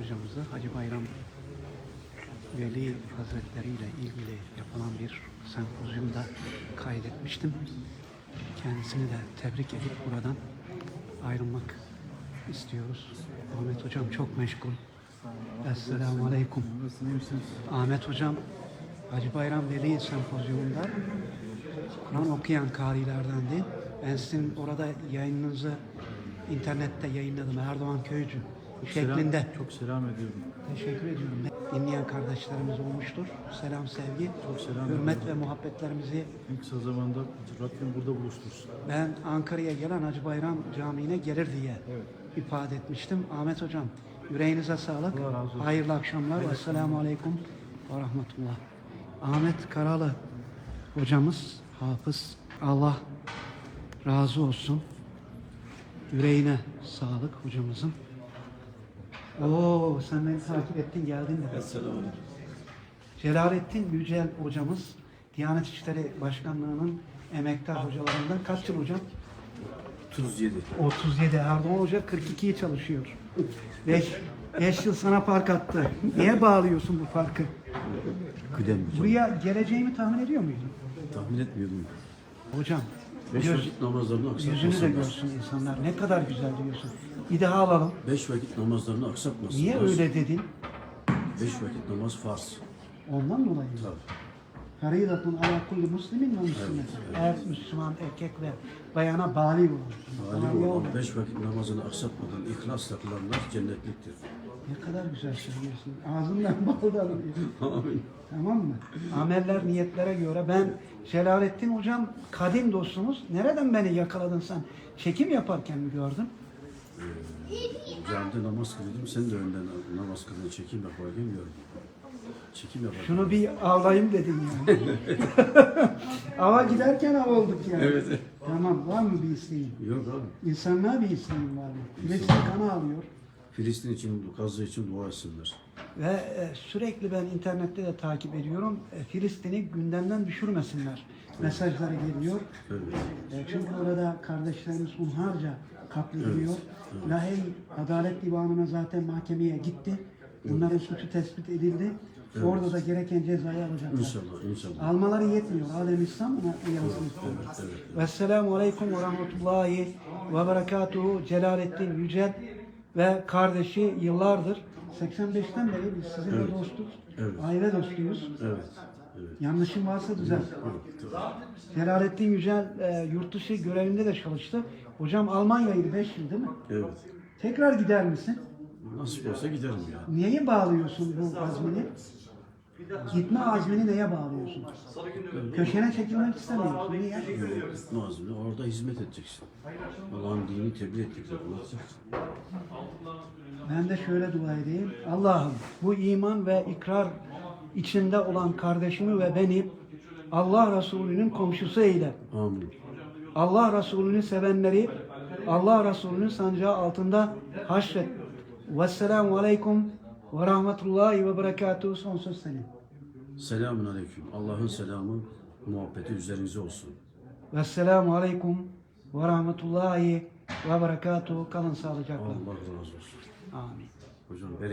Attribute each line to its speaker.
Speaker 1: hocamızı Hacı Bayram Veli Hazretleri ile ilgili yapılan bir sempozyumda kaydetmiştim. Kendisini de tebrik edip buradan ayrılmak istiyoruz. Ahmet Hocam çok meşgul. Esselamu Aleyküm. Ahmet Hocam Hacı Bayram Veli sempozyumunda Kur'an okuyan karilerdendi. Ben sizin orada yayınınızı internette yayınladım. Erdoğan Köycü şeklinde.
Speaker 2: Selam, çok selam ediyorum.
Speaker 1: Teşekkür ediyorum. Dinleyen kardeşlerimiz olmuştur. Selam, sevgi,
Speaker 2: Çok selam
Speaker 1: hürmet
Speaker 2: ediyorum.
Speaker 1: ve muhabbetlerimizi
Speaker 2: En kısa zamanda Rabbim burada buluştursun.
Speaker 1: ben Ankara'ya gelen Hacı Bayram Camii'ne gelir diye
Speaker 2: Evet.
Speaker 1: ifade etmiştim. Ahmet Hocam yüreğinize sağlık. Hayırlı akşamlar. Esselamu Aleyküm ve Rahmetullah. Ahmet Karalı hocamız, hafız. Allah razı olsun. Yüreğine sağlık hocamızın. Oo sen beni takip ettin geldin de. Celalettin Yücel hocamız Diyanet İşleri Başkanlığı'nın emektar hocalarından kaç yıl hocam?
Speaker 3: 37.
Speaker 1: 37. Erdoğan Hoca 42'yi çalışıyor. 5 5 yıl sana fark attı. Niye bağlıyorsun bu farkı?
Speaker 3: Kıdem hocam.
Speaker 1: Buraya geleceğimi tahmin ediyor muydun?
Speaker 3: Tahmin etmiyordum.
Speaker 1: Hocam
Speaker 3: Beş
Speaker 1: göz,
Speaker 3: vakit namazlarını
Speaker 1: yüzünü de
Speaker 3: aksatmasınlar.
Speaker 1: görsün insanlar. Ne kadar güzel diyorsun. Bir daha alalım.
Speaker 3: Beş vakit namazlarını aksatmasınlar.
Speaker 1: Niye öyle dedin?
Speaker 3: Beş vakit namaz farz.
Speaker 1: Ondan dolayı. mı?
Speaker 3: Tabii.
Speaker 1: Faridatun ala kulli muslimin ve müslümet. Eğer Müslüman erkek ve bayana bali olur.
Speaker 3: Hali
Speaker 1: Bali
Speaker 3: olan beş vakit namazını aksatmadan ihlasla kılanlar cennetliktir.
Speaker 1: Ne kadar güzel söylüyorsun. Ağzından bal damlıyor.
Speaker 3: Amin.
Speaker 1: Tamam mı? Ameller niyetlere göre ben Celalettin hocam kadim dostumuz. Nereden beni yakaladın sen? Çekim yaparken mi gördün?
Speaker 3: Camide namaz kılıyordum. Sen de önden namaz kılını çekim yaparken gördüm. Çekim yaparken.
Speaker 1: Şunu bir avlayayım dedin yani. Ava giderken av olduk yani.
Speaker 3: Evet.
Speaker 1: Tamam var mı bir isteğin?
Speaker 3: Yok abi.
Speaker 1: İnsanlığa bir isteğin var mı? Filistin kanı alıyor.
Speaker 3: Filistin için, Gazze için dua etsinler.
Speaker 1: Ve e, sürekli ben internette de takip ediyorum. E, Filistin'i gündemden düşürmesinler. Mesajları geliyor.
Speaker 3: Evet.
Speaker 1: E, çünkü orada kardeşlerimiz hunharca katlediliyor. Lahey Adalet Divanı'na zaten mahkemeye gitti. Bunların suçu tespit edildi. Orada da gereken cezayı alacaklar.
Speaker 3: İnşallah, inşallah.
Speaker 1: Almaları yetmiyor. Alem İslam ona uyansın istiyorlar.
Speaker 3: Evet.
Speaker 1: Vesselamu Aleyküm ve Rahmetullahi ve Berekatuhu Celalettin Yücel ve kardeşi yıllardır 85'ten beri biz sizinle
Speaker 3: Evet.
Speaker 1: dostuz.
Speaker 3: Evet.
Speaker 1: Aile dostuyuz.
Speaker 3: Evet. Evet.
Speaker 1: Yanlışım varsa düzelt.
Speaker 3: Evet.
Speaker 1: Celalettin Yücel e, yurt dışı görevinde de çalıştı. Hocam Almanya'ydı 5 yıl değil mi?
Speaker 3: Evet.
Speaker 1: Tekrar gider misin?
Speaker 3: Nasip olsa giderim ya.
Speaker 1: Neye bağlıyorsun bu azmini? Gitme azmini neye bağlıyorsun? Köşene çekilmek istemiyorsun. Niye?
Speaker 3: Azmine orada hizmet edeceksin. Allah'ın dini tebliğ edeceksin.
Speaker 1: Ben de şöyle dua edeyim. Allah'ım bu iman ve ikrar içinde olan kardeşimi ve beni Allah Resulü'nün komşusu eyle.
Speaker 3: Amin.
Speaker 1: Allah Resulü'nü sevenleri Allah Resulü'nün sancağı altında haşret. Vesselamu aleyküm ve rahmetullahi ve berekatuhu. Son söz senin.
Speaker 3: Selamun aleyküm. Allah'ın selamı, muhabbeti üzerinize olsun.
Speaker 1: Vesselamu aleyküm ve rahmetullahi ve berekatuhu. Kalın sağlıcakla.
Speaker 3: Allah razı olsun.
Speaker 1: Amin.
Speaker 3: Hocam bereket.